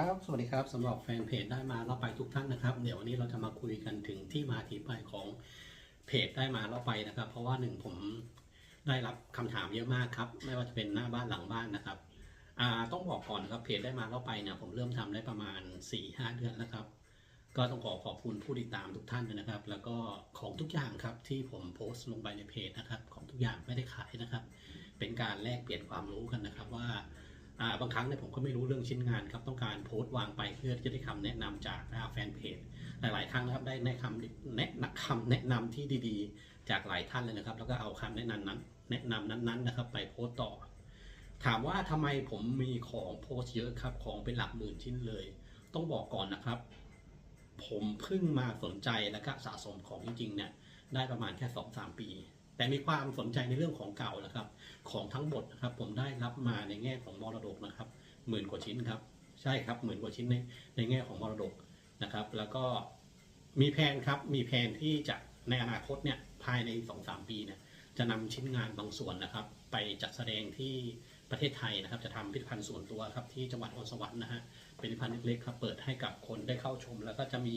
ครับ สวัสดีครับสำหรับแฟนเพจได้มาเล่าไปทุกท่านนะครับ เดี๋ยววันนี้เราจะมาคุยกันถึงที่มาที่ไปของเพจได้มาเล่าไปนะครับ เพราะว่าหนึ่งผมได้รับคำถามเยอะมากครับ ไม่ว่าจะเป็นหน้าบ้านหลังบ้านนะครับต้องบอกก่อนนะครับเพจได้มาเล่าไปเนี่ยผมเริ่มทำได้ประมาณ4ี่ห้าเดือนแล้วครับ ก็ต้องขอขอบคุณผู้ติดตามทุกท่านเลยนะครับ แล้วก็ของทุกอย่างครับที่ผมโพสต์ลงไปในเพจนะครับ ของทุกอย่างไม่ได้ขายนะครับ เป็นการแลกเปลี่ยนความรู้กันนะครับว่า บางครั้งเนี่ยผมก็ไม่รู้เรื่องชิ้นงานครับต้องการโพสต์วางไปเพื่อจะได้คำแนะนำจากแฟนเพจหลาย ๆ ครั้งนะครับได้แนะคำแนะนำคำแนะนำที่ดีๆ จากหลายท่านเลยนะครับ แล้วก็เอาคำแนะนำนั้น แนะนำนั้นๆนะครับ ไปโพสต์ต่อ ถามว่าทำไมผมมีของโพสต์เยอะครับของเป็นหลักหมื่นชิ้นเลย ต้องบอกก่อนนะครับ ผมเพิ่งมาสนใจและก็สะสมของจริงๆเนี่ยได้ประมาณแค่สองสามปี แต่มีความสนใจในเรื่องของเก่านะครับ ของทั้งหมดนะครับ ผมได้รับมาในแง่ของมรดกนะครับหมื่นกว่าชิ้นครับ ใช่ครับหมื่นกว่าชิ้นในในแง่ของมรดกนะครับ แล้วก็มีแผนครับมีแผนที่จะในอนาคตเนี่ยภายในสองสามปีเนี่ยจะนำชิ้นงานบางส่วนนะครับ ไปจัดแสดงที่ประเทศไทยนะครับ จะทำพิพิธภัณฑ์ส่วนตัวครับที่จังหวัดนครสวรรค์นะฮะเป็นพิพิธภัณฑ์เล็กๆครับเปิดให้กับคนได้เข้าชม แล้วก็จะมี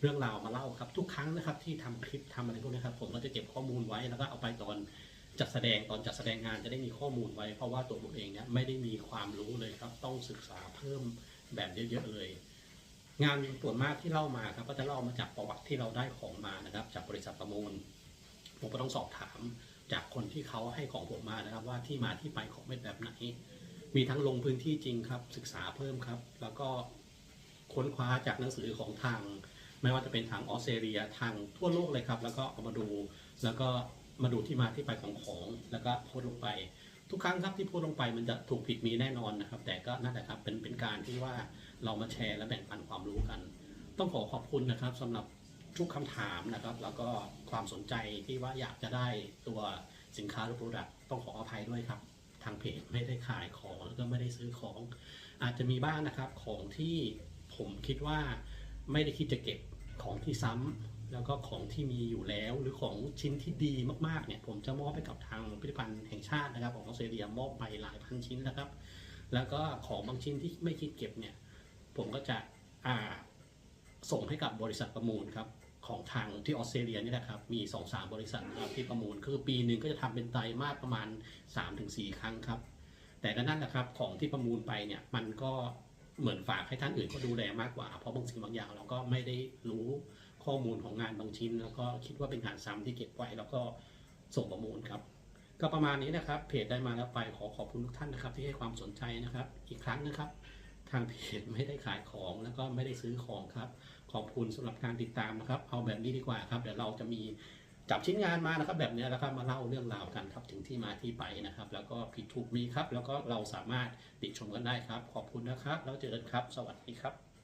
เรื่องราวมาเล่าครับทุกครั้งนะครับ ที่ทำคลิปทำอะไรพวกนี้ครับผมก็จะเก็บข้อมูลไว้แล้วก็เอาไปตอนจัดแสดงตอนจัดแสดงงานจะได้มีข้อมูลไว้ เพราะว่าตัวผมเองเนี่ยไม่ได้มีความรู้เลยครับ ต้องศึกษาเพิ่มแบบเยอะๆเลย งานส่วนมากที่เล่ามาครับ ก็จะเล่ามาจากประวัติที่เราได้ของมานะครับ จากบริษัทประมูล ผมก็ต้องสอบถามจากคนที่เขาให้ของผมมานะครับ ว่าที่มาที่ไปของเป็นแบบไหน มีทั้งลงพื้นที่จริงครับ ศึกษาเพิ่มครับ แล้วก็ค้นคว้าจากหนังสือของทาง ไม่ว่าจะเป็นทางออสเตรเลียทางทั่วโลกเลยครับ แล้วก็เอามาดูแล้วก็มาดูที่มาที่ไปของของ แล้วก็โพสลงไป ทุกครั้งครับที่โพสลงไปมันจะถูกผิดมีแน่นอนนะครับ แต่ก็นั่นแหละครับเป็นเป็นการที่ว่าเรามาแชร์และแบ่งปันความรู้กัน ต้องขอขอบคุณนะครับสำหรับทุกคำถามนะครับ แล้วก็ความสนใจที่ว่าอยากจะได้ตัวสินค้าหรือ product ต้องขออภัยด้วยครับ ทางเพจไม่ได้ขายของแล้วก็ไม่ได้ซื้อของ อาจจะมีบ้างนะครับของที่ผมคิดว่าไม่ได้คิดจะเก็บ ของที่ซ้ำแล้วก็ของที่มีอยู่แล้วหรือของชิ้นที่ดีมากๆเนี่ยผมจะมอบไปกับทางพิพิธภัณฑ์แห่งชาตินะครับ ของออสเตรเลียมอบไปหลายพันชิ้นนะครับ แล้วก็ของบางชิ้นที่ไม่คิดเก็บเนี่ยผมก็จะอ่าส่งให้กับบริษัทประมูลครับของทางที่ออสเตรเลียนี่แหละครับมี2อสาบริษัทนะครับที่ประมูลคือปีหนึ่งก็จะทำเป็นไตรมาสประมาณ 3-4 ครั้งครับแต่ก็นั่นแหละครับของที่ประมูลไปเนี่ยมันก็ เหมือนฝากให้ท่านอื่นก็ดูแลมากกว่า เพราะบางสิ่งบางอย่างเราก็ไม่ได้รู้ข้อมูลของงานบางชิ้น แล้วก็คิดว่าเป็นงานซ้ำที่เก็บไว้แล้วก็ส่งประมูลครับ ก็ประมาณนี้นะครับ เพจได้มาแล้วไปขอขอบคุณทุกท่านนะครับ ที่ให้ความสนใจนะครับ อีกครั้งนะครับ ทางเพจไม่ได้ขายของแล้วก็ไม่ได้ซื้อของครับ ขอบคุณสำหรับการติดตามนะครับ เอาแบบนี้ดีกว่าครับเดี๋ยวเราจะมี จับชิ้นงานมานะครับ แบบนี้ยแล้วก็มาเล่าเรื่องราวกันครับ ถึงที่มาที่ไปนะครับ แล้วก็ผิดถูกมีครับ แล้วก็เราสามารถติชมกันได้ครับ ขอบคุณนะครับ แล้วเจอกันครับ สวัสดีครับ